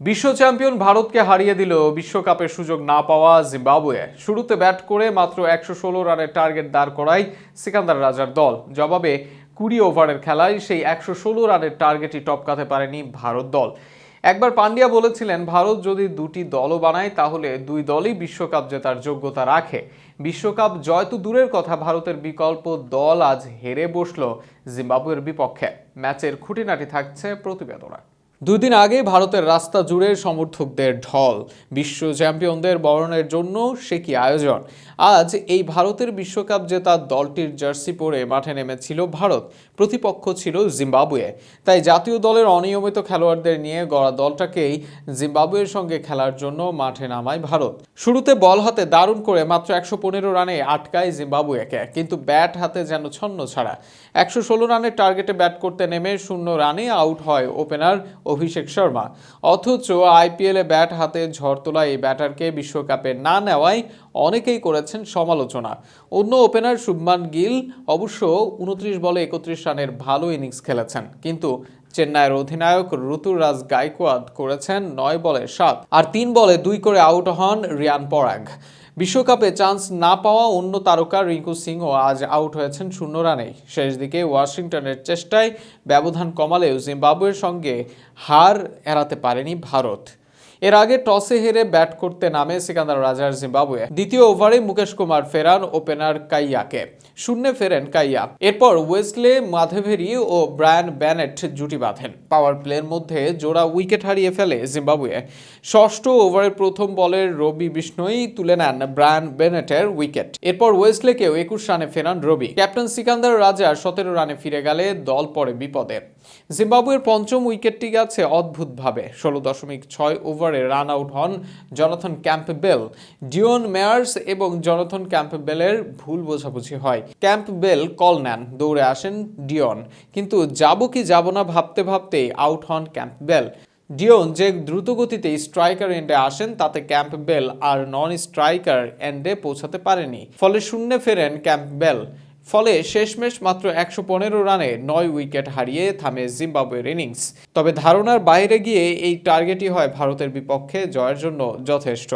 বিশ্ব চ্যাম্পিয়ন ভারতকে হারিয়ে দিল বিশ্বকাপের সুযোগ না পাওয়া জিম্বাবুয়ে। শুরুতে ব্যাট করে মাত্র একশো ষোলো রানের টার্গেট দাঁড় করায় সিকান্দার রাজার দল। জবাবে কুড়ি ওভারের খেলায় সেই একশো ষোলো রানের টার্গেটই টপকাতে পারেনি ভারত দল। একবার পান্ডিয়া বলেছিলেন, ভারত যদি দুটি দলও বানায়, তাহলে দুই দলই বিশ্বকাপ জেতার যোগ্যতা রাখে। বিশ্বকাপ জয় তো দূরের কথা, ভারতের বিকল্প দল আজ হেরে বসল জিম্বাবুয়ের বিপক্ষে। ম্যাচের খুঁটিনাটি থাকছে প্রতিবেদনা। দুদিন আগে ভারতের রাস্তা জুড়ে সমর্থকদের ঢল। বিশ্ব চ্যাম্পিয়নদের বরণের জন্য সে কি আয়োজন? আজ এই ভারতের বিশ্বকাপ জেতা দলটির জার্সি পরে মাঠে নেমেছিল ভারত। প্রতিপক্ষ ছিল জিম্বাবুয়ে। তাই জাতীয় দলের অনিয়মিত খেলোয়াড়দের নিয়ে গড়া দলটাকেই জিম্বাবুয়ের সঙ্গে খেলার জন্য মাঠে নামায় ভারত। শুরুতে বল হাতে দারুণ করে মাত্র একশো পনেরো রানে আটকায় জিম্বাবুয়েকে, কিন্তু ব্যাট হাতে যেন ছন্ন ছাড়া। একশো ষোলো রানের টার্গেটে ব্যাট করতে নেমে শূন্য রানে আউট হয় ওপেনার অভিষেক শর্মা। অথচ আইপিএলে ব্যাট হাতে ঝড় তোলা এই ব্যাটারকে বিশ্বকাপে না নেওয়ায় অনেকেই করেছেন সমালোচনা। অন্য ওপেনার শুভমান গিল অবশ্য উনত্রিশ বলে একত্রিশ রানের ভালো ইনিংস খেলেছেন। কিন্তু চেন্নাইয়ের অধিনায়ক ঋতুরাজ গাইকোয়াদ করেছেন নয় বলে সাত, আর তিন বলে দুই করে আউট হন রিয়ান পরাগ। বিশ্বকাপে চান্স না পাওয়া অন্য তারকা রিঙ্কু সিংও আজ আউট হয়েছেন শূন্য রানে শেষ দিকে ওয়াশিংটনের চেষ্টায় ব্যবধান কমালেও জিম্বাবুয়ের সঙ্গে হার এড়াতে পারেনি ভারত। এর আগে টসে হেরে ব্যাট করতে নামে সিকান্দার রাজার জিম্বাবুয়ে। দ্বিতীয় ওভারে মুকেশ কুমার ফেরান ওপেনার কাইয়াকে। শূন্যে ফেরেন কাইয়া। এরপর ওয়েস্টলে মাধেভেরি ও ব্রায়ান ব্যানেট জুটি বাঁধেন। পাওয়ার প্লের মধ্যে জোড়া উইকেট হারিয়ে ফেলে জিম্বাবুয়ে। ষষ্ঠ ওভারের প্রথম বলের রবি বিষ্ণই তুলে নেন ব্রায়ান বেনেটের উইকেট। এরপর ওয়েস্টলেকেও একুশ রানে ফেরান রবি। ক্যাপ্টেন সিকান্দার রাজা সতেরো রানে ফিরে গেলে দল পড়ে বিপদে। জিম্বাবুয়ের পঞ্চম উইকেটটি গেছে অদ্ভুতভাবে। ষোলো দশমিক ছয় ওভারে রান আউট হন জনাথন ক্যাম্পবেল। ডিওন মেয়ার্স এবং জনাথন ক্যাম্পবেলের ভুল বোঝাবুঝি হয়। ক্যাম্পবেল কল নেন, দৌড়ে আসেন ডিওন, কিন্তু যাব কি যাব না ভাবতে ভাবতেই আউট হন ক্যাম্পবেল। ডিওন যে দ্রুতগতিতে স্ট্রাইকার এন্ডে আসেন, তাতে ক্যাম্পবেল আর নন স্ট্রাইকার এন্ডে পৌঁছাতে পারেনি। ফলে শূন্যে ফেরেন ক্যাম্পবেল। ফলে শেষমেশ মাত্র একশো পনেরো রানে নয় উইকেট হারিয়ে থামে জিম্বাবুয়ের ইনিংস। তবে ধারণার বাইরে গিয়ে এই টার্গেটই হয় ভারতের বিপক্ষে জয়ের জন্য যথেষ্ট।